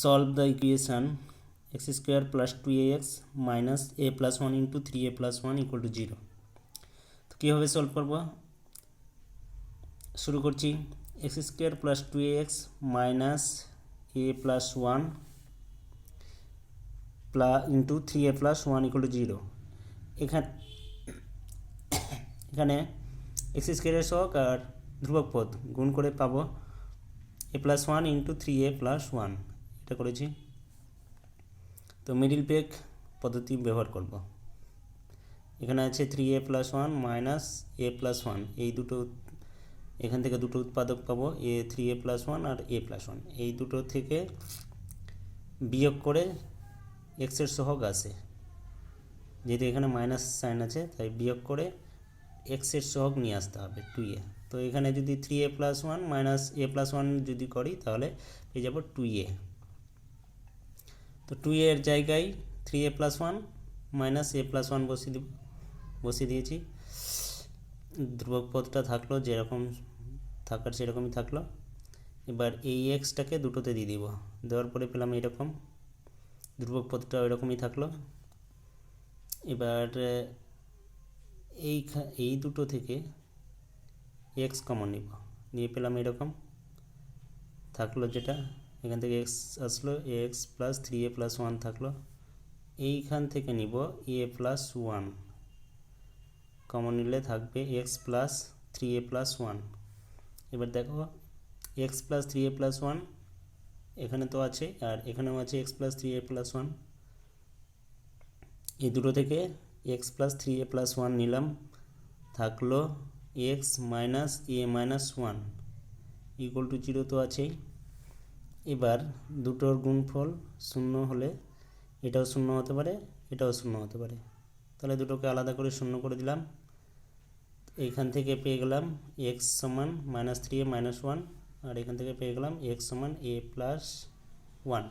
solve the equation, x square plus 2ax minus a plus 1 into 3a plus 1 equal to 0 তো কীভাবে solve করছি। X square plus two X minus A plus one plus into three A plus one equal to zero এখানে এখানে x স্কোয়ারের সহগ আর ধ্রুবক পদ গুণ করে পাবো plus one into three A plus one এটা করেছি। তো মিডিল পেক পদ্ধতি ব্যবহার করব। এখানে আছে three A plus one minus A plus one এই দুটো, এখান থেকে দুটো উৎপাদক পাবো এ থ্রি এ প্লাস ওয়ান আর এ প্লাস ওয়ান এই দুটো থেকে বিয়োগ করে এক্সের সহগ আছে। যেহেতু এখানে মাইনাস সাইন আছে, তাই বিয়োগ করে এক্সের সহগ নিয়ে আসতে হবে টু এ তো এখানে যদি three A plus one minus A plus one যদি করি, তাহলে পেয়ে যাব টু এ তো টু এর জায়গায় three A plus one minus A plus one বসিয়ে দিব, বসিয়ে দিয়েছি। ধ্রুবক পদটা থাকল যেরকম থাকার সেরকমই থাকল। এবার এই এক্সটাকে দুটোতে দিয়ে দিব। দেওয়ার পরে পেলাম এরকম, ধ্রুবক পদটা ওইরকমই থাকল। এবার, এই এই দুটো থেকে এক্স কমন নিব। নিয়ে পেলাম এরকম, থাকল যেটা এখান থেকে এক্স আসলো X plus three A plus one থাকল। এইখান থেকে নিব এ প্লাস ওয়ান কমন নিলে থাকবে X plus three A plus one এবার দেখো X plus three A plus one এখানে তো আছে, আর এখানেও আছে X plus three A plus one এই দুটো থেকে X plus three A plus one নিলাম। থাকল X minus A minus one equal to zero তো আছেই। এবার দুটোর গুণফল শূন্য হলে এটাও শূন্য হতে পারে, এটাও শূন্য হতে পারে। তাহলে দুটোকে আলাদা করে শূন্য করে দিলাম। এখান থেকে পেয়ে গেলাম এক্স সমান minus three A minus one আর এখান থেকে পেয়ে গেলাম এক্স সমান এ প্লাস ওয়ান